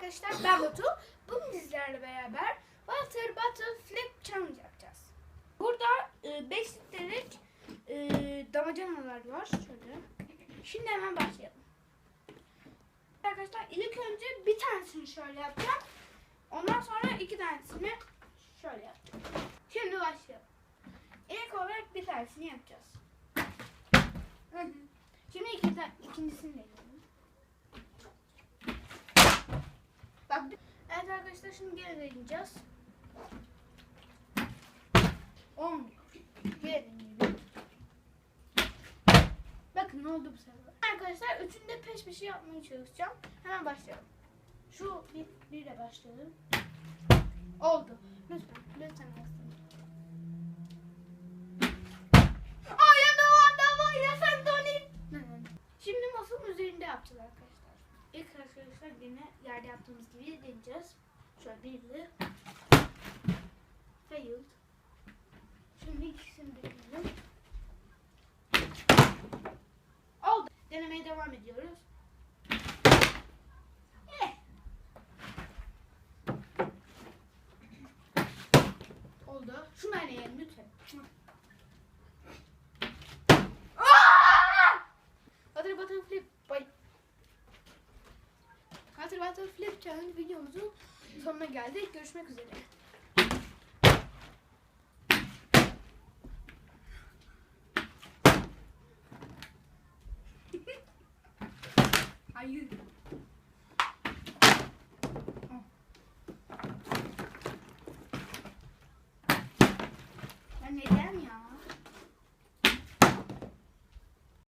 arkadaşlar ben Batu. Bugün sizlerle beraber Water Bottle Flip Challenge yapacağız. Burada 5 litrelik e, damacanalar var. Şöyle. Şimdi hemen başlayalım. Arkadaşlar ilk önce bir tanesini şöyle yapacağım. Ondan sonra iki tanesini şöyle yapacağım. Şimdi başlayalım. İlk olarak bir tanesini yapacağız. Şimdi iki, ikincisini de arkadaşlar şimdi geri deneyeceğiz. Olmuyor. Geri deneyelim. Bakın ne oldu bu sefer. Arkadaşlar üçünü de peş peşe yapmaya çalışacağım. Hemen başlayalım. Şu bir, biriyle başlayalım. Oldu. Lütfen, lütfen bastırın. Aa yandı o anda var ya sen Tony. Şimdi masanın üzerinde yapacağız arkadaşlar. İlk arkadaşlar yine yerde yaptığımız gibi deneyeceğiz. Birli. Failed. Şimdi ikisini deneyelim. Oldu. Denemeye devam ediyoruz. Eh. Oldu. Şunu deneyelim lütfen. Aa! Butter Butter Flip. Bye. Butter Butter Flip Challenge videomuzun sonuna geldik. Görüşmek üzere. Hayır.